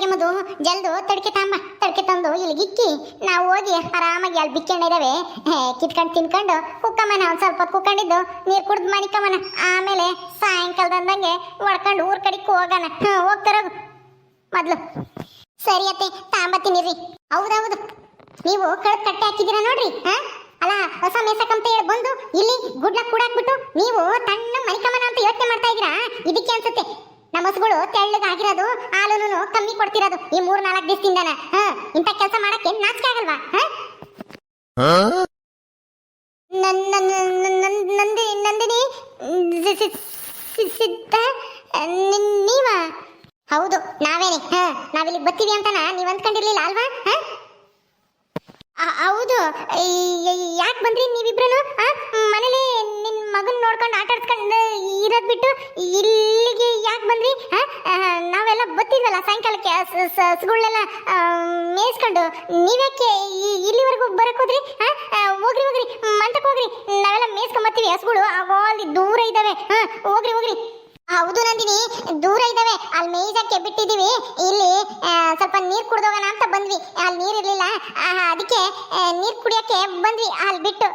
ಹೋಗಿ ಮದು, ಜಲ್ದು ತಡಕೆ ತಾಂಬ, ತಡಕೆ ತಂದು ಇಲ್ಲಿಗೆ ಇಕ್ಕಿ ನಾವು ಹೋಗಿ ಆರಾಮಾಗಿ ಅಲ್ಲಿ ಬಿಕ್ಕೊಂಡಿದ್ದಾವೆ ಕಿತ್ಕೊಂಡು ತಿನ್ಕೊಂಡು ಕುಕ್ಕಮ್ಮನ ಒಂದು ಸ್ವಲ್ಪ ಹೊತ್ತು ಕುಕ್ಕೊಂಡಿದ್ದು, ನೀರು ಕುಡ್ದು ಮಾಡಿಕಮ್ಮನ ಆಮೇಲೆ ಸಾಯಂಕಾಲದಂದಂಗೆ ಒಡ್ಕೊಂಡು ಊರ್ ಕಡೆಗೆ ಹೋಗೋಣ. ಹ್ಞೂ ಮೊದಲು. ಸರಿ ಅತ್ತೆ ತಾಂಬತ್ತೀನಿ ರೀ ಹೌದೌದು. ನೀವು ಕಳೆದ ಕಟ್ಟೆ ಹಾಕಿದ್ದೀರಾ ನೋಡ್ರಿ, ಹಾ? ಅಲ್ಲ, ಹೊಸ ಮೇಸಕಂತ ಹೇಳಿ ಬಂದು ಇಲ್ಲಿ ಗುಡ್ಲ ಕೂಡಾಕ್ಬಿಟ್ಟು ನೀವು ತಣ್ಣ ಮನಿಕಮನ ಅಂತ ಯೋಚನೆ ಮಾಡ್ತಾ ಇದ್ದೀರಾ? ಇದಕ್ಕೆ ಅನ್ಸುತ್ತೆ. ನಮ್ಮ ಹಸುಗಳು ತೆಳ್ಳಗಾಗಿರೋದು ಹಾಲುನು ಕಮ್ಮಿ ಕೊಡ್ತಿರೋದು ಈ ಮೂರ್ ನಾಲ್ಕು ದಿವಸದಿಂದನ. ಹಾ ಇಂಥ ಕೆಲಸ ಮಾಡಕ್ಕೆ ನಾಚಿಕೆ ಆಗಲ್ವಾ? ನಂದಿನಿ ಸಿ- ಸಿ- ಸಿ- ಸಿದ್ಧ ನಿ- ನೀವಾ? ಹೌದು ನಾವೇನೆ. ಹಾ ನಾವಿಲ್ಲಿ ಬರ್ತೀವಿ ಅಂತನ? ನೀವ್ ಅಂದ್ಕೊಂಡಿರ್ಲಿಲ್ಲ ಅಲ್ವಾ? ಹೌದು. ಯಾಕೆ ಬಂದ್ರಿ ನೀವಿಬ್ರು ಮನೇಲಿ ನಿನ್ ಮಗನ್ ನೋಡ್ಕೊಂಡು ಆಟ ಇರೋದ್ ಬಿಟ್ಟು ಇಲ್ಲಿಗೆ ಯಾಕೆ ಬಂದ್ರಿ? ನಾವೆಲ್ಲ ಗೊತ್ತಿದ್ವಲ್ಲ ಸಾಯಂಕಾಲಕ್ಕೆ, ಸ- ಮೇಯಿಸ್ಕೊಂಡು. ನೀವ್ಯಾಕೆ ಇಲ್ಲಿವರೆಗೂ ಬರಕ್ ಹೋದ್ರಿ? ಹೋಗ್ರಿ ಹೋಗ್ರಿ. ಮಂಟಕ್ ಹೋಗ್ರಿ. ನಾವೆಲ್ಲ ಮೇಯಿಸ್ಕೊಂಡ್ ಬರ್ತೀವಿ ಹಸುಗಳು ಆಗೋ ಅಲ್ಲಿ ದೂರ ಇದ್ದಾವೆ ಹೋಗ್ರಿ ಹೋಗ್ರಿ. ಹೌದು ನಂದಿನಿ, ದೂರ ಇದ್ದಾವೆ ಅಲ್ಲಿ ಮೇಯ್ಸಕ್ಕೆ ಬಿಟ್ಟಿದೀವಿ ಇಲ್ಲಿ ಸ್ವಲ್ಪ ನೀರ್ ಕುಡ್ದೋಗೋಣ ಅಂತ ಬಂದ್ವಿ. ಅಲ್ಲಿ ನೀರಿರಲಿಲ್ಲ ಅದಕ್ಕೆ ನೀರು ಕುಡಿಯಕ್ಕೆ ಬಂದ್ವಿ ಅಲ್ಲಿ ಬಿಟ್ಟು.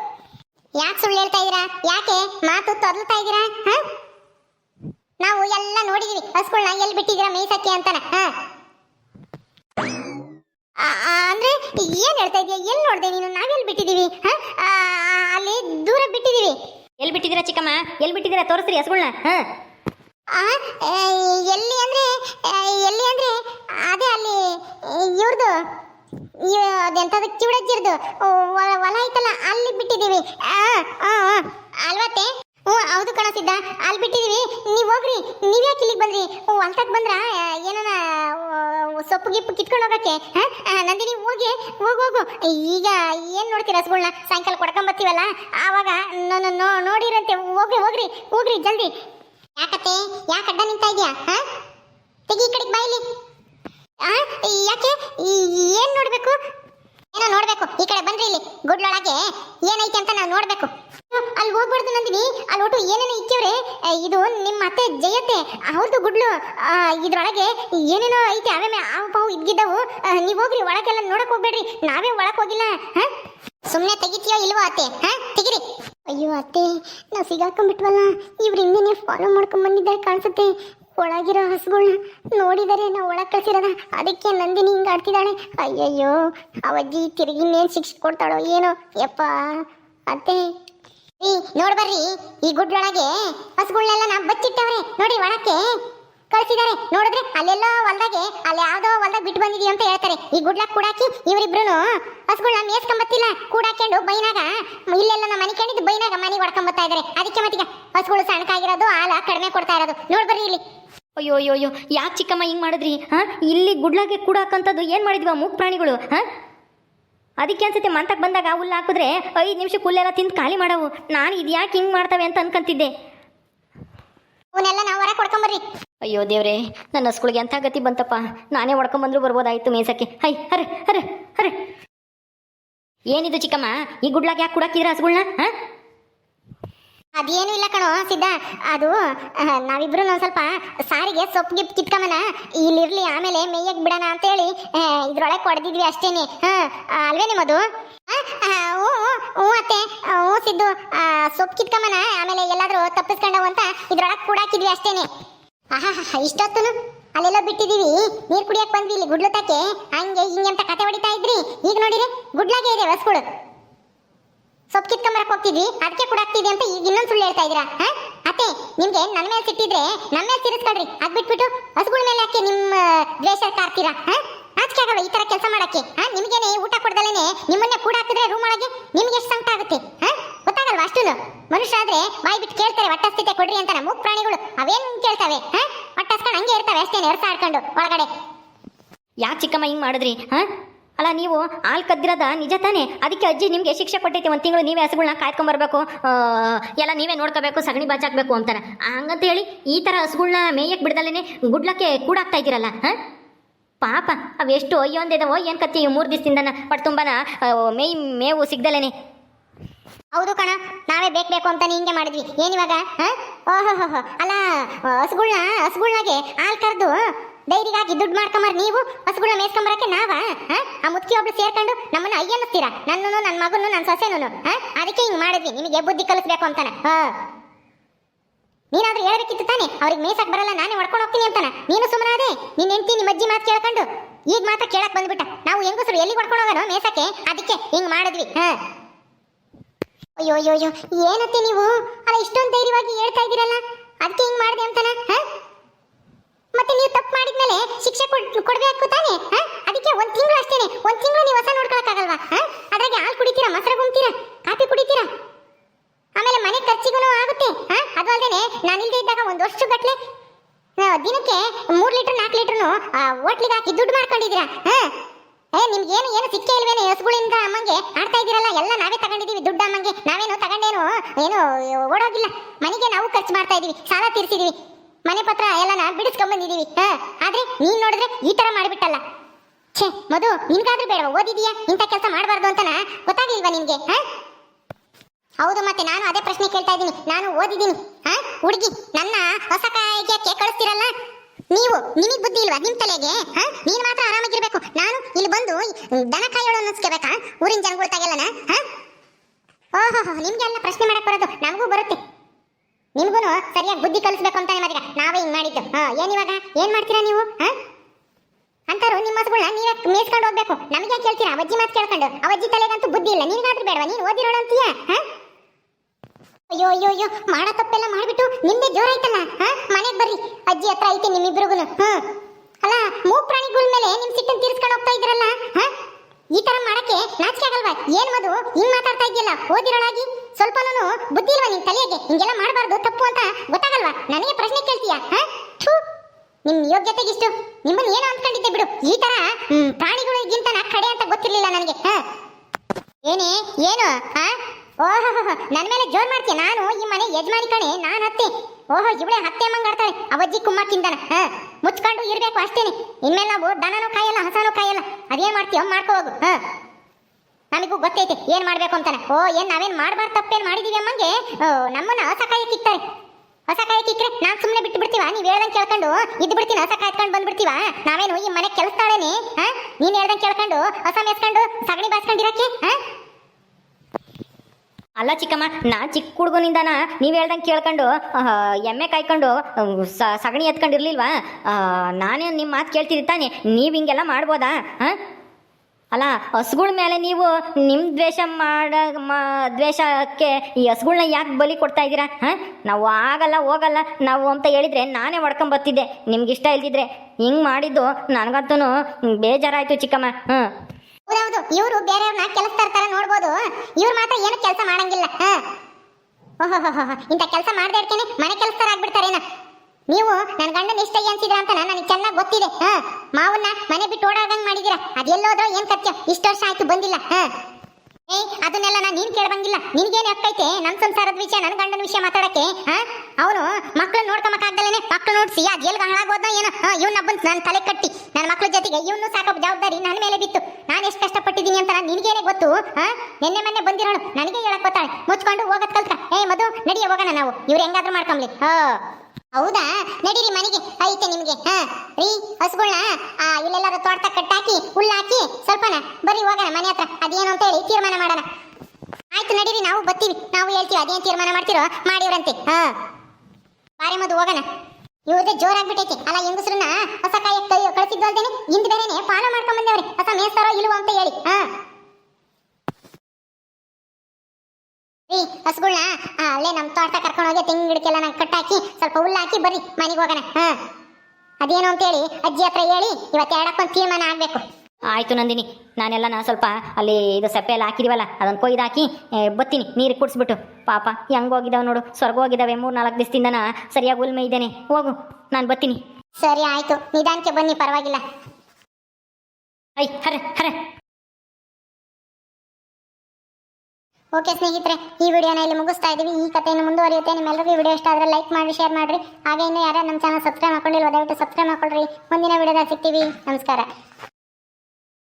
ಯಾಕೆ ಸುಳ್ಳು ಹೇಳ್ತಾ ಇದೀರಾ ಯಾಕೆ? ಮಾತು ತೊದಲ್ತಾ ಇದೀರಾ ಹ? ನಾವು ಎಲ್ಲ ನೋಡಿದೀವಿ. ಹಸ್ಗಳನ್ನ ಎಲ್ಲಿ ಬಿಟ್ಟಿದ್ದೀರಾ ಮೇಯ್ಸಕ್ಕೆ ಅಂತಾನೆ. ಅಂದ್ರೆ ಏನ್ ಹೇಳ್ತಾ ಇದೀಯ? ಎಲ್ಲಿ ನೋಡ್ದೆ ನೀನು? ನಾವೆಲ್ಲಿ ಬಿಟ್ಟಿದೀವಿ? ಅಲ್ಲಿ ದೂರ ಬಿಟ್ಟಿದೀವಿ. ಎಲ್ಲಿ ಬಿಟ್ಟಿದ್ದೀರಾ ಚಿಕ್ಕಮ್ಮ? ಎಲ್ಲಿ ಬಿಟ್ಟಿದ್ದೀರಾ ತೋರಿಸ್ರಿ ಹಸುಗಳ್ನ? ಹಾ. ಎಲ್ಲಿ ಅಂದ್ರೆ ಎಲ್ಲಿ ಅಂದ್ರೆ ಅದೇ ಅಲ್ಲಿ ಇವ್ರದ್ದು ಅದೆಂತದ? ಕಿವಡಜ್ಜಿರ್ದು. ಹೊಲ ಐತಲ್ಲ ಅಲ್ಲಿ ಆ, ಅಲ್ವತ್ತೆ? ಹ್ಞೂ ಹೌದು ಕಣಸಿದ್ದ ಅಲ್ಲಿ ಬಿಟ್ಟಿದೀವಿ. ನೀವು ಹೋಗ್ರಿ ನೀವ್ಯಾಕೆ ಇಲ್ಲಿಗೆ ಬಂದ್ರಿ? ಅಂತಕ್ ಬಂದ್ರ ಏನನ ಸೊಪ್ಪು ಗಿಪ್ಪು ಕಿತ್ಕೊಂಡು ಹೋಗಕ್ಕೆ ನಂದಿನಿ, ಹೋಗಿ, ಹೋಗು ಹೋಗು. ಈಗ ಏನ್ ನೋಡ್ತೀರ ರಸಗುಳ್ನ ಸಾಯಂಕಾಲ ಕೊಡ್ಕೊಂಬರ್ತೀವಲ್ಲ ಆವಾಗ ನಾನು ನೋಡಿರಂತೆ. ಹೋಗ್ರಿ ಹೋಗ್ರಿ ಹೋಗ್ರಿ, ಜಲ್ದಿ. ಯಾಕತ್ತೆ? ಯಾಕೆ ಅಡ್ಡ ನಿಂತ ಇದೆಯಾ? ತೆಗಿ ಈ ಕಡೆಗೆ ಬಾಯಿಲಿ. ಯಾಕೆ? ಏನ್ ನೋಡ್ಬೇಕು? ಏನೋ ನೋಡ್ಬೇಕು. ಈ ಕಡೆ ಬನ್ರಿ ಇಲ್ಲಿ. ಗುಡ್ಲೊಳಗೆ ಏನೈತೆ ಅಂತ ನಾವು ನೋಡ್ಬೇಕು. ಅಲ್ಲಿ ಹೋಗ್ಬಾರ್ದು ನಂದಿನಿ. ಅಲ್ಲಿ ಒಟ್ಟು ಏನೇನೋ ಇಕ್ಕವ್ರೆ. ಇದು ನಿಮ್ಮ ಅತ್ತೆ ಜಯತೆ ಅವ್ರದ್ದು ಗುಡ್ಲು. ಇದ್ರೊಳಗೆ ಏನೇನೋ ಐತೆ ಆಮೇಲೆ ಆವು ಪಾವು ಇದ್ಗಿದ್ದವು. ನೀವ್ ಹೋಗ್ರಿ, ಒಳಗೆಲ್ಲ ನೋಡಕ್ ಹೋಗ್ಬೇಡ್ರಿ. ನಾವೇ ಒಳಕ್ ಹೋಗಿಲ್ಲ. ಹಾ? ಸುಮ್ಮನೆ ತೆಗಿತೀಯೋ ಇಲ್ವೋ ಅತ್ತೆ? ಹಾ? ತೆಗಿರಿ. ಅಯ್ಯೋ ಅತ್ತೆ, ನಾವು ಸಿಗಾಕೊಂಡ್ಬಿಟ್ವಲ್ಲ ಇವ್ರು ಹಿಂದೆನೇ ಫಾಲೋ ಮಾಡ್ಕೊಂಡ್ ಬಂದಿದ್ದಾರೆ ಕಾಣಿಸುತ್ತೆ. ಒಳಗಿರೋ ಹಸುಗಳ್ನ ನೋಡಿದರೆ ನಾವು ಒಳಗೆ ಕಳಿಸಿರೋದ? ಅದಕ್ಕೆ ನಂದಿನಿ ಹಿಂಗೆ ಆಡ್ತಿದ್ದಾಳೆ. ಅಯ್ಯಯ್ಯೋ, ಅವಜ್ಜಿ ತಿರುಗಿ ಇನ್ನೇನು ಶಿಕ್ಷೆ ಕೊಡ್ತಾಳೋ ಏನೋ? ಯಪ್ಪ. ಅತ್ತೆ ನೋಡ್ಬರ್ರಿ ಈ ಗುಡ್ಡೊಳಗೆ ಹಸುಗಳ್ನೆಲ್ಲ ನಾ ಬಚ್ಚಿಟ್ಟವ್ರೆ. ನೋಡಿ ಒಳಕ್ಕೆ. ಕಳ್ಸಿದ್ದಾರೆ ನೋಡಿದ್ರೆ ಅಲ್ಲೆಲ್ಲೋ ಹೊಲ್ದಾಗೆ ಅಲ್ಲಿ ಯಾವ್ದೋ ಹೊಲ್ದಾಗ ಬಿಟ್ಟು ಬಂದಿದೀವಿ ಅಂತ ಹೇಳ್ತಾರೆ. ಈ ಗುಡ್ಲಾಕ್ ಕೂಡಾಕಿ ಇವರಿಬ್ರು ಹಸುಗಳನ್ನ ಮೇಸ್ಕೊಂಬತ್ತಿಲ್ಲ ಕೂಡಾಕೊಂಡು ಬೈನಾಗ ಇಲ್ಲೆಲ್ಲ ನಮ್ಮ ಮನೆ ಕಂಡಿದ್ದು ಬೈನಾಗ ಮನೆಗೆ ಹೊಡ್ಕೊಂಬತ್ತಾ ಇದಾರೆ. ಅದಕ್ಕೆ ಮತ್ತೀಗ ಹಸುಗಳು ಸಣ್ಣಕಾಗಿರೋದು ಹಾಲ ಕಡಿಮೆ ಕೊಡ್ತಾ ಇರೋದು. ನೋಡ್ಬರ್ರಿ ಇಲ್ಲಿ. ಅಯ್ಯೋ ಅಯ್ಯೋ ಅಯ್ಯೋ ಯಾಕೆ ಚಿಕ್ಕಮ್ಮ ಹಿಂಗೆ ಮಾಡಿದ್ರಿ? ಹಾಂ? ಇಲ್ಲಿ ಗುಡ್ಲಾಗೆ ಕೂಡಾಕಂಥದ್ದು ಏನು ಮಾಡಿದ್ವಿ ಆ ಮೂಕ್ ಪ್ರಾಣಿಗಳು? ಹಾಂ? ಅದಕ್ಕೆ ಅನ್ಸುತ್ತೆ ಮಂತಕ್ಕೆ ಬಂದಾಗ ಹುಲ್ಲು ಹಾಕಿದ್ರೆ ಐದು ನಿಮಿಷಕ್ಕೆ ಹುಲ್ಲೆಲ್ಲ ತಿಂದು ಖಾಲಿ ಮಾಡವು. ನಾನು ಇದು ಯಾಕೆ ಹಿಂಗೆ ಮಾಡ್ತವೆ ಅಂತ ಅನ್ಕೊಂತಿದ್ದೆ. ಅವನ್ನೆಲ್ಲ ನಾವು ಹೊರ ಕೊಡ್ಕೊಂಬರ್ರಿ ಅಯ್ಯೋ ದೇವ್ರೆ ನನ್ನ ಹಸ್ಗಳಿಗೆ ಎಂಥ ಗತಿ ಬಂತಪ್ಪ? ನಾನೇ ಹೊಡ್ಕೊಂಬಂದ್ರು ಬರ್ಬೋದಾಯ್ತು ಮೇಸಕ್ಕೆ. ಹೈ ಅರೆ ಅರೆ ಅರೆ ಏನಿದು ಚಿಕ್ಕಮ್ಮ? ಈ ಗುಡ್ಲಾಗ ಯಾಕೆ ಕುಡಾಕಿದ್ರ ಹಸುಗಳ್ನ ಹಾಂ? ಅದೇನು ಇಲ್ಲ ಕಣೋ ಸಿದ್ಧ ಅದು ನಾವಿಬ್ರು ಒಂದ್ ಸ್ವಲ್ಪ ಸಾರಿಗೆ ಸೊಪ್ಪು ಗಿಪ್ ಇಲ್ಲಿ ಇಲ್ಲಿರ್ಲಿ ಆಮೇಲೆ ಮೇಯಕ್ ಬಿಡೋಣ ಅಂತ ಹೇಳಿ ಇದ್ರೊಳಗೆ ಕೊಡ್ದಿದ್ವಿ ಅಷ್ಟೇನೆ. ಹಾಂ ಅಲ್ವೇ ನಿಮ್ಮದು ಹ್ಞೂ ಹ್ಞೂ, ಅತ್ತೆ. ಹ್ಞೂ ಸಿದ್ದು. ಸೊಪ್ಪು ಕಿತ್ಕೊಂಬನ ಆಮೇಲೆ ಎಲ್ಲಾದರೂ ತಪ್ಪಿಸ್ಕೊಂಡವು ಅಂತ ಇದ್ರೊಳಗೆ ಕೂಡಾಕಿದ್ವಿ ಅಷ್ಟೇನೆ. ಇಷ್ಟೊತ್ತನು? ಅಲ್ಲೆಲ್ಲ ಬಿಟ್ಟಿದೀವಿ ನೀರು ಕುಡಿಯಕ್ ಬಂದ್ವಿ ಇಲ್ಲಿ ಗುಡ್ಲುತಕ್ಕೆ ಹಂಗೆ ಹಿಂಗೆ ಅಂತ ಕತೆ ಹೊಡಿತಾ ಇದ್ರಿ. ಈಗ ನೋಡಿರಿ, ಗುಡ್ಲಾಗೆ ಇದೆ ಹೊಸ್ಗಳು ಸೊಪ್ಪು ಕಿತ್ಕೊಂಬರಕ್ ಹೋಗ್ತಿದ್ವಿ. ಅದಕ್ಕೆ ಕೂಡ ಆಗ್ತಿದೆ ಅಂತ ಈಗ ಇನ್ನೊಂದು ಸುಳ್ಳು ಹೇಳ್ತಾ ಇದೀರಾ ಹಾ? ಅತ್ತೆ, ನಿಮ್ಗೆ ನನ್ನ ಮೇಲೆ ಸಿಟ್ಟಿದ್ರೆ ನನ್ನ ಮೇಲೆ ಸಿರಿಸ್ಕೊಳ್ರಿ. ಅದ್ ಬಿಟ್ಬಿಟ್ಟು ಹಸುಗಳ ಮೇಲೆ ಯಾಕೆ ನಿಮ್ಮ ದ್ವೇಷ ಕಾರ್ತೀರಾ? ಹಾ? ಆಗಲ್ಲ ಈ ತರ ಕೆಲಸ ಮಾಡಕ್ಕೆ. ಹಾ? ನಿಮ್ಗೇನೆ ಊಟ ಕೊಡ್ದಲೇನೆ ನಿಮ್ಮನ್ನೇ ಕೂಡ ಹಾಕಿದ್ರೆ ರೂಮ್ ಒಳಗೆ ನಿಮ್ಗೆ ಎಷ್ಟು ಸಂಕಟ ಆಗುತ್ತೆ? ಹಾ? ಗೊತ್ತಾಗಲ್ವಾ ಅಷ್ಟೂನು? ಮನುಷ್ಯ ಆದ್ರೆ ಬಾಯಿ ಬಿಟ್ಟು ಕೇಳ್ತಾರೆ ಹೊಟ್ಟಸ್ಥಿತಿ ಕೊಡ್ರಿ ಅಂತ ಮೂಕ್ ಪ್ರಾಣಿಗಳು ಅವೇನ್ ಕೇಳ್ತವೆ? ಹಾ? ಹೊಟ್ಟಸ್ಕೊಂಡು ಹಂಗೆ ಇರ್ತವೆ ಅಷ್ಟೇ ಎರ್ಸ ಆಡ್ಕೊಂಡು ಒಳಗಡೆ. ಯಾಕೆ ಚಿಕ್ಕಮ್ಮ ಹಿಂಗೆ ಮಾಡಿದ್ರಿ? ಹಾಂ? ಅಲ್ಲ, ನೀವು ಹಾಲು ಕದ್ದಿರೋದ ನಿಜ ತಾನೇ? ಅದಕ್ಕೆ ಅಜ್ಜಿ ನಿಮಗೆ ಶಿಕ್ಷೆ ಕೊಟ್ಟೈತೆ, ಒಂದು ತಿಂಗಳು ನೀವೇ ಹಸುಗಳನ್ನ ಕಾಯ್ಕೊಂಬರ್ಬೇಕು ಎಲ್ಲ ನೀವೇ ನೋಡ್ಕೋಬೇಕು, ಸಗಣಿ ಬಾಚಾಕ್ಬೇಕು ಅಂತಾರೆ ಹಂಗಂತ ಹೇಳಿ ಈ ಥರ ಹಸುಗಳನ್ನ ಮೇಯಕ್ಕೆ ಬಿಡ್ದಲೇ ಗುಡ್ಲಕ್ಕೆ ಕೂಡಾಕ್ತಾ ಇದ್ದೀರಲ್ಲ, ಹಾಂ? ಪಾಪ, ಅವೆಷ್ಟು ಅಯ್ಯೋ ಒಂದಿದಾವೋ ಏನು ಕತ್ತಿ ಮೂರು ದಿವಸದಿಂದ ಪಟ್ ತುಂಬಾನ ಮೇಯ್ ಮೇವು ಸಿಗ್ದಲೇನೆ ಹೌದು ಕಣ, ನಾವೇ ಬೇಕು ಬೇಕು ಅಂತ ಹಿಂಗೆ ಮಾಡಿದ್ವಿ. ಏನಿವಾಗ ಓಹೋ ಅಲ್ಲ, ಹಸುಗಳ್ನ, ಹಸುಗಳ್ನಾಗೆ ಹಾಲು ಕರೆದು ಡೈರಿಗಾಗಿ ದುಡ್ಡು ಮಾಡ್ಕೊಂಬರ್ ನೀವು ಹಸುಗಳನ್ನ ಮೇಯ್ಸ್ಕೊಂಬರಕ್ಕೆ ನಾವ ಆ? ಮುತ್ಕಿ ಒಬ್ಳು ಸೇರ್ಕೊಂಡು ನಮ್ಮನ್ನ ಅಯ್ಯ ಅನ್ನಿಸ್ತೀರಾ ನನ್ನನು ನನ್ನ ಮಗನು ನನ್ನ ಸೊಸೆನೂ ಅದಕ್ಕೆ ಹಿಂಗೆ ಮಾಡಿದ್ವಿ. ನಿಮಗೆ ಬುದ್ಧಿ ಕಲಿಸ್ಬೇಕು ಅಂತಾನೆ. ನೀನಾದ್ರೂ ಹೇಳ್ಬೇಕಿತ್ತು ತಾನೆ? ಅವ್ರಿಗೆ ಮೇಯ್ಸಕ್ ಬರಲ್ಲ, ನಾನೇ ಹೊಡ್ಕೊಂಡು ಹೋಗ್ತೀನಿ ಅಂತಾನೆ. ನೀನು ಸುಮ್ಮನಾದೆ ನಿನ್ನ ಹೆಂಡತಿ ನಿಮ್ಮ ಅಜ್ಜಿ ಮಾತು ಕೇಳ್ಕೊಂಡು? ಈಗ ಮಾತ್ರ ಕೇಳಕ್ ಬಂದ್ಬಿಟ್ಟ. ನಾವು ಹೆಂಗಸರು ಎಲ್ಲಿ ಹೊಡ್ಕೊಂಡು ಹೋಗೋಣ ಮೇಸಕ್ಕೆ ಅದಕ್ಕೆ ಹಿಂಗೆ ಮಾಡಿದ್ವಿ, ಹಾ? ಅಯ್ಯೋ ಅಯ್ಯೋ ಅಯ್ಯೋ ಏನತ್ತೆ ನೀವು ಅಲ್ಲ, ಇಷ್ಟೊಂದು ಧೈರ್ಯವಾಗಿ ಹೇಳ್ತಾ ಇದ್ದೀರಲ್ಲ ಅದಕ್ಕೆ ಹಿಂಗ್ ಮಾಡಿದೆ ಅಂತಾನ ಮತ್ತೆ ನೀವು ತಪ್ಪು ಮಾಡಿದ್ಮೇಲೆ ಶಿಕ್ಷೆ ಕೊಡ್- ಕೊಡ್ಬೇಕು ತಾನೆ? ಅದಕ್ಕೆ ಒಂದ್ ತಿಂಗಳು ಅಷ್ಟೇನೆ, ಒಂದ್ ತಿಂಗಳು ನೀವು ಹೊಸ ನೋಡ್ಕೊಳಕ್ಕಾಗಲ್ವಾ? ಅದ್ರಾಗೆ ಹಾಲು ಕುಡಿತೀರಾ, ಮೊಸರು ಗುಂತೀರಾ ಕಾಫಿ ಕುಡಿತೀರಾ ಆಮೇಲೆ ಮನೆ ಖರ್ಚಿಗೂ ಆಗುತ್ತೆ? ಅದು ಅಲ್ಲದೆ ನಾನು ಇಲ್ದೇ ಇದ್ದಾಗ ಒಂದು ವರ್ಷ ಗಟ್ಲೆ ದಿನಕ್ಕೆ ಮೂರ್ ಲೀಟರ್, ನಾಲ್ಕು ಲೀಟರ್ನು ಹೋಟ್ಲಿಗೆ ಹಾಕಿ ದುಡ್ಡು ಮಾಡ್ಕೊಂಡಿದ್ದೀರಾ, ಹಾ? ಏ, ನಿಮ್ಗೆ ಏನು ಸಿಕ್ಕೇ ಇಲ್ವೇನು ಹಸುಗಳಿಂದ ಅಮ್ಮಂಗೆ? ಆಡ್ತಾ ಇದ್ದೀರಲ್ಲ, ಎಲ್ಲ ನಾವೇ ತಗೊಂಡಿದೀವಿ ದುಡ್ಡು ಅಮ್ಮಂಗೆ. ನಾವೇನು ತಗೊಂಡೇನು, ಏನು, ಓಡೋಗಿಲ್ಲ. ಮನೆಗೆ ನಾವು ಖರ್ಚು ಮಾಡ್ತಾ ಇದೀವಿ ಸಾಲ ತೀರಿಸಿದೀವಿ ಮನೆ ಪತ್ರ ಎಲ್ಲನ ಬಿಡಿಸ್ಕೊಂಡ್ ಬಂದಿದೀವಿ ಹಾ? ಆದ್ರೆ ನೀನ್ ನೋಡಿದ್ರೆ ಈ ತರ ಮಾಡ್ಬಿಟ್ಟಲ್ಲ. ಛೇ, ಮಧು, ನಿನ್ಗಾದ್ರೂ ಬೇಡ ಓದಿದೀಯಾ? ಇಂಥ ಕೆಲಸ ಮಾಡಬಾರ್ದು ಅಂತನ? ಗೊತ್ತಾಗ್ಲಿಲ್ವಾ ನಿನ್ಗೆ, ಹಾ? ಹೌದು ಮತ್ತೆ, ನಾನು ಅದೇ ಪ್ರಶ್ನೆ ಕೇಳ್ತಾ ಇದ್ದೀನಿ. ನಾನು ಓದಿದ್ದೀನಿ, ಹಾ? ಹುಡುಗಿ, ನನ್ನ ಹೊಸ ಕಾಯಿಗೆ ಕಳಿಸ್ತಿರಲ್ಲ? ನೀವು ನಿಮಗೆ ಬುದ್ಧಿ ಇಲ್ವಾ? ನಿಮ್ ತಲೆಗೆ ನೀನ್ ಮಾತ್ರ ಆರಾಮಾಗಿರ್ಬೇಕು. ನಾನು ಇಲ್ಲಿ ಬಂದು ದನ ಕಾಯೋಳು ಅನ್ನಿಸ್ಕೋಬೇಕಾ ಊರಿನ ಜನಗಳು ತಗೆಲ್ಲನ ಓಹೋ ನಿಮ್ಗೆಲ್ಲ ಪ್ರಶ್ನೆ ಮಾಡಕ್ ಬರೋದು ನಮಗೂ ಬರುತ್ತೆ. ನಿಮ್ಗೂ ಸರಿಯಾಗಿ ಬುದ್ಧಿ ಕಲಿಸ್ಬೇಕು ಅಂತಾನೆ ಮಗ ನಾವೇ ಹಿಂಗ್ ಮಾಡಿದ್ದು. ಏನ್ ಇವಾಗ? ಏನ್ ಮಾಡ್ತೀರಾ ನೀವು, ಹಾ? ಅಂತಾರು ನಿಮ್ಮ ಹಸುಗಳನ್ನ ನೀವೇ ಮೇಸ್ಕೊಂಡು ಹೋಗ್ಬೇಕು. ನಮಗೆ ಕೇಳ್ತೀರಾ? ಅವಜ್ಜಿ ಮಾತು ಕೇಳ್ಕೊಂಡು. ಅವಜ್ಜಿ ತಲೆಗಂತೂ ಬುದ್ಧಿ ಇಲ್ಲ. ನಿನ್ಗಾದ್ರೂ ಬೇಡವಾ? ನೀನು ಓದಿರೋಣ ಅಂತೀಯಾ ಅಯ್ಯೋ ಅಯ್ಯೋ ಅಯ್ಯೋ, ಮಾಡೋ ತಪ್ಪೆಲ್ಲ ಮಾಡ್ಬಿಟ್ಟು ನಿಮ್ದೇ ಜೋರಾಯ್ತಲ್ಲ ಹಾ? ಮನೆಗೆ ಬರ್ರಿ. ಅಜ್ಜಿ ಹತ್ರ ಐತೆ ನಿಮ್ಮಿಬ್ರಿಗೂ ಹ್ಮ್. ಅಲ್ಲ, ಮೂಗ್ ಪ್ರಾಣಿಗಳ ಮೇಲೆ ನಿಮ್ ಸಿಟ್ಟನ್ ತೀರ್ಸ್ಕೊಂಡು ಹೋಗ್ತಾ ಇದ್ರಲ್ಲ ಹಾ? ಈ ತರ ಮಾಡಕ್ಕೆ ನಾಚಿಕೆ ಆಗಲ್ವಾ? ಏನ್ ಮದು? ಹಿಂಗ್ ಮಾತಾಡ್ತಾ ಇದೆಯಲ್ಲ ಓದಿರೋಳಾಗಿ? ಸ್ವಲ್ಪನೂ ಬುದ್ಧಿ ಇಲ್ವಾ ನಿನ್ ತಲೆಗೆ? ಹಿಂಗೆಲ್ಲ ಮಾಡಬಾರ್ದು, ತಪ್ಪು ಅಂತ ಗೊತ್ತಾಗಲ್ವಾ? ನನಗೆ ಪ್ರಶ್ನೆ ಕೇಳ್ತೀಯಾ, ಹಾ? ನಿಮ್ಮ ನಿಮ್ ಯೋಗ್ಯತೆಗಿಷ್ಟು ನಿಮ್ಮನ್ನ ಏನು ಅನ್ಕೊಂಡಿದ್ದೆ ಬಿಡು. ಈ ತರ ಪ್ರಾಣಿಗಳಿಗಿಂತ ಕಡೆ ಅಂತ ಗೊತ್ತಿರ್ಲಿಲ್ಲ ನನಗೆ, ಹಾ? ಏನೇ, ಏನು, ಹಾ? ಓಹೋ ನನ್ನ ಮೇಲೆ ಜೋರ್ ಮಾಡ್ತೀಯ? ನಾನು ಈ ಮನೆ ಯಜಮಾನಿ ಕಣೆ, ನಾನು ಹತ್ತೆ ಓಹೋ, ಇವಳೆ ಹತ್ತೆ ಮಂಗಾಡ್ತಾಳೆ ಅವಜ್ಜಿ ಕುಮ್ಮಕ್ಕಿಂದನ ಹಾ, ಮುಚ್ಕೊಂಡು ಇರ್ಬೇಕು ಅಷ್ಟೇನೆ. ಇನ್ಮೇಲೆ ನಾವು ದನನೂ ಕಾಯಲ್ಲ, ಹಸನೂ ಕಾಯಲ್ಲ. ಅದೇನ್ ಮಾಡ್ತೀಯ? ಮಾಡ್ಕೋ ಹೋಗು. ಹಾ. ನಮಗೂ ಗೊತ್ತೈತೆ, ಏನ್ ಮಾಡ್ಬೇಕು ಅಂತಾನೆ. ಓ, ಏನ್ ನಾವೇನ್ ಮಾಡ್ಬಾರ್ದು ತಪ್ಪೇನ್ ಮಾಡಿದೀವಿ ಅಮ್ಮಂಗೆ? ನಮ್ಮನ್ನ ಹೊಸ ಕಾಯಕ್ಕೆ ಕಿಕ್ತಾರೆ ಹೊಸ ಕಾಯಕ್ಕೆ ಇಕ್ರೆ, ನಾನ್ ಸುಮ್ನೆ ಬಿಟ್ಟು ಬಿಡ್ತೀವ? ನೀವ್ ಹೇಳ್ದಂಗ್ ಕೇಳ್ಕೊಂಡು, ಇದ್ ಬಿಡ್ತೀನಿ, ಹೊಸ ಕಾಯ್ಕೊಂಡು ಬಂದ್ಬಿಡ್ತೀವ ನಾವೇನು ಈ ಮನೆ ಕೆಲಸ ಹಾ? ನೀನ್ ಹೇಳ್ದಂಗ್ ಕೇಳ್ಕೊಂಡು, ಹೊಸ ಮೇಸ್ಕೊಂಡು, ಸಗಣಿ ಬಾಸ್ಕೊಂಡಿರಕ್ಕೆ, ಹಾ? ಅಲ್ಲ ಚಿಕ್ಕಮ್ಮ, ನಾ ಚಿಕ್ಕ ಹುಡುಗನಿಂದಾನ ನೀವು ಹೇಳ್ದಂಗೆ ಕೇಳ್ಕೊಂಡು ಎಮ್ಮೆ ಕಾಯ್ಕೊಂಡು ಸಗಣಿ ಎತ್ಕೊಂಡಿರ್ಲಿಲ್ವಾ? ನಾನೇ ನಿಮ್ಮ ಮಾತು ಕೇಳ್ತಿದ್ದೆ ತಾನೆ ನೀವು ಹಿಂಗೆಲ್ಲ ಮಾಡ್ಬೋದಾ? ಹಾಂ? ಅಲ್ಲ, ಹಸುಗಳ ಮೇಲೆ ನೀವು ನಿಮ್ಮ ದ್ವೇಷ ಮಾಡ ದ್ವೇಷಕ್ಕೆ ಈ ಹಸುಗಳನ್ನ ಯಾಕೆ ಬಲಿ ಕೊಡ್ತಾ ಇದ್ದೀರಾ? ಹಾಂ? ನಾವು ಆಗಲ್ಲ, ಹೋಗಲ್ಲ, ನಾವು ಅಂತ ಹೇಳಿದ್ರೆ ನಾನೇ ಹೊಡ್ಕೊಂಬರ್ತಿದ್ದೆ ನಿಮ್ಗೆ ಇಷ್ಟ ಇಲ್ದಿದ್ರೆ ಹಿಂಗೆ ಮಾಡಿದ್ದು ನನಗಂತೂ ಬೇಜಾರಾಯಿತು ಚಿಕ್ಕಮ್ಮ. ಹಾಂ. ಹೌದೌದು ಇವರು ಬೇರೆಯವ್ರನ್ನ ಕೆಲಸ ತರ ನೋಡ್ಬೋದು. ಇವ್ರು ಮಾತ್ರ ಏನು ಕೆಲಸ ಮಾಡಂಗಿಲ್ಲ. ಹಾ. ಓಹೋಹೋಹೋ, ಇಂಥ ಕೆಲಸ ಮಾಡದೇ ಇರ್ಕೇನೆ ಮನೆ ಕೆಲಸದಾರ ಆಗ್ಬಿಡ್ತಾರೇನ ನೀವು ನನ್ನ ಗಂಡನ ಇಷ್ಟ ಅನ್ಸಿದ್ರ ಅಂತ ನನಗೆ ಚೆನ್ನಾಗಿ ಗೊತ್ತಿದೆ. ಹಾ. ಮಾವನ್ನ ಮನೆ ಬಿಟ್ಟು ಓಡಾಡಂಗ್ ಮಾಡಿದೀರಾ. ಅದೆಲ್ಲೋದ್ರೋ ಏನ್ ಸತ್ಯ? ಇಷ್ಟು ವರ್ಷ ಆಯ್ತು ಬಂದಿಲ್ಲ. ಹಾ. ಏ, ಅದನ್ನೆಲ್ಲ ನಾನು ನೀನ್ ಕೇಳಬಂಗಿಲ್ಲ. ನಿನ್ಗೇನು ಅಕ್ಕೈತೆ ನನ್ನ ಸಂಸಾರದ ವಿಷಯ ನನ್ನ ಗಂಡನ ವಿಷಯ ಮಾತಾಡಕ್ಕೆ ಅವನು ಮಕ್ಳನ್ನ ನೋಡ್ಕೊಂಬಕ್ಕಾಗ್ದಲೇನೆ ಮಕ್ಳು ನೋಡ್ಸಿ ಅದ್ ಎಲ್ಲಿ ಹಾಳಾಗೋದ ಏನೋ? ಹಾ ಇವ್ನ ಬಂದು ನನ್ನ ತಲೆ ಕಟ್ಟಿ ನನ್ನ ಮಕ್ಕಳ ಜೊತೆಗೆ ಇವನು ಸಾಕೋ ಜವಾಬ್ದಾರಿ ನನ್ನ ಮೇಲೆ ಬಿತ್ತು. ನಾನು ಎಷ್ಟು ಕಷ್ಟಪಟ್ಟಿದ್ದೀನಿ ಅಂತ ನಿನಗೇನೆ ಗೊತ್ತು ಹಾ ನಿನ್ನೆ ಮೊನ್ನೆ ಬಂದಿರೋಳು ನನಗೆ ಹೇಳಕ್ ಗೊತ್ತಾಳೆ ಮುಚ್ಕೊಂಡು ಹೋಗತ್ ಕಲ್ತ ಏ ಮದು ನಡಿಯ ಹೋಗೋಣ ನಾವು. ಇವ್ರು ಹೆಂಗಾದ್ರೂ ಮಾಡ್ಕೊಂಬ್ಲಿ. ಹಾ. ಹೌದಾ? ನಡೀರಿ ಮನೆಗೆ. ಐತೆ ನಿಮಗೆ. ಹಾ, ರೀ ಹಸುಗಳನ್ನ ಇಲ್ಲೆಲ್ಲಾರು ತೋಟ ಕಟ್ಟಾಕಿ, ಹುಲ್ಲಾಕಿ, ಸ್ವಲ್ಪನ ಬರೀ ಹೋಗೋಣ ಮನೆ ಹತ್ರ. ಅದೇನು ಅಂತ ಹೇಳಿ ತೀರ್ಮಾನ ಮಾಡೋಣ. ಆಯ್ತು ನಡೀರಿ, ನಾವು ಬರ್ತೀವಿ. ನಾವು ಹೇಳ್ತೀವಿ, ಅದೇನ್ ತೀರ್ಮಾನ ಮಾಡ್ತಿರೋ ಮಾಡಿವ್ರಂತೆ. ಹಾ. ಬಾರಿ ಮದು ಹೋಗೋಣ. ಇವ್ರದೇ ಜೋರಾಗ್ಬಿಟ್ಟೈತಿ. ಅಲ್ಲ, ಹೆಂಗಸ್ರನ್ನ ಹೊಸ ಕೈ ಅಲ್ದೇನೆ ಇಂದ್ ಬೇರೆನೆ ಫಾಲೋ ಮಾಡ್ಕೊಂಡ್ ಬಂದೇವ್ರಿ ಹೊಸ ಮೇಸ್ತಾರೋ ಇಲ್ವೋ ಅಂತ ಹೇಳಿ. ಹಾ. ರೀ ಹಸುಗಳನ್ನ ಅಲ್ಲೇ ನಮ್ಮ ತೋಟ ಕರ್ಕೊಂಡು ಹೋಗಿ ತೆಂಗಿನ ಗಿಡಕ್ಕೆಲ್ಲ ನಂಗೆ ಕಟ್ಟಾಕಿ ಸ್ವಲ್ಪ ಹುಲ್ಲಾಕಿ ಬರ್ರಿ ಮನೆಗೆ ಹೋಗೋಣ. ಹಾ. ಅದೇನು ಅಂತೇಳಿ ಅಜ್ಜಿ ಹತ್ರ ಹೇಳಿ ಇವತ್ತು ಎರಡಕ್ಕೊಂದು ತೀರ್ಮಾನ ಆಗಬೇಕು. ಆಯಿತು ನಂದಿನಿ ನಾನೆಲ್ಲ ನಾನು ಸ್ವಲ್ಪ ಅಲ್ಲಿ ಇದು ಸಪ್ಪೆ ಎಲ್ಲ ಹಾಕಿದೀವಲ್ಲ ಅದನ್ನು ಕೊಯ್ದು ಹಾಕಿ ಬತ್ತೀನಿ ನೀರು ಕುಡಿಸ್ಬಿಟ್ಟು. ಪಾಪ ಹೆಂಗೆ ಹೋಗಿದ್ದಾವೆ ನೋಡು ಸ್ವರ್ಗ ಹೋಗಿದ್ದಾವೆ ಮೂರು ನಾಲ್ಕು ದಿವಸದಿಂದ ಸರಿಯಾಗಿ ಉಲ್ಮೆ ಇದ್ದೇನೆ ಹೋಗು ನಾನು ಬತ್ತೀನಿ. ಸರಿ ಆಯ್ತು. ನಿಧಾನಕ್ಕೆ ಬನ್ನಿ ಪರವಾಗಿಲ್ಲ. ಐ ಹರ ಹರ ಓಕೆ ಸ್ನೇಹಿತರೆ, ಈ ವಿಡಿಯೋನ ಇಲ್ಲಿ ಮುಗಿಸ್ತಾ ಇದೀವಿ ಈ ಕಥೆಯನ್ನು ಮುಂದುವರಿಯುತ್ತೆ. ನಿಮ್ಮೆಲ್ಲರಿಗೂ ಈ ವಿಡಿಯೋ ಇಷ್ಟ ಆದರೆ ಲೈಕ್ ಮಾಡಿ, ಶೇರ್ ಮಾಡಿರಿ. ಹಾಗೆ ಇನ್ನೂ ಯಾರು ನಮ್ಮ ಚಾನಲ್ ಸಬ್ಸ್ಕ್ರೈಬ್ ಮಾಡ್ಕೊಂಡಿಲ್ಲ, ದಯವಿಟ್ಟು ಸಬ್ಸ್ಕ್ರೈಬ್ ಮಾಡ್ಕೊಳ್ರಿ. ಮುಂದಿನ ವಿಡಿಯೋದಾಗ ಸಿಗ್ತೀವಿ. ನಮಸ್ಕಾರ.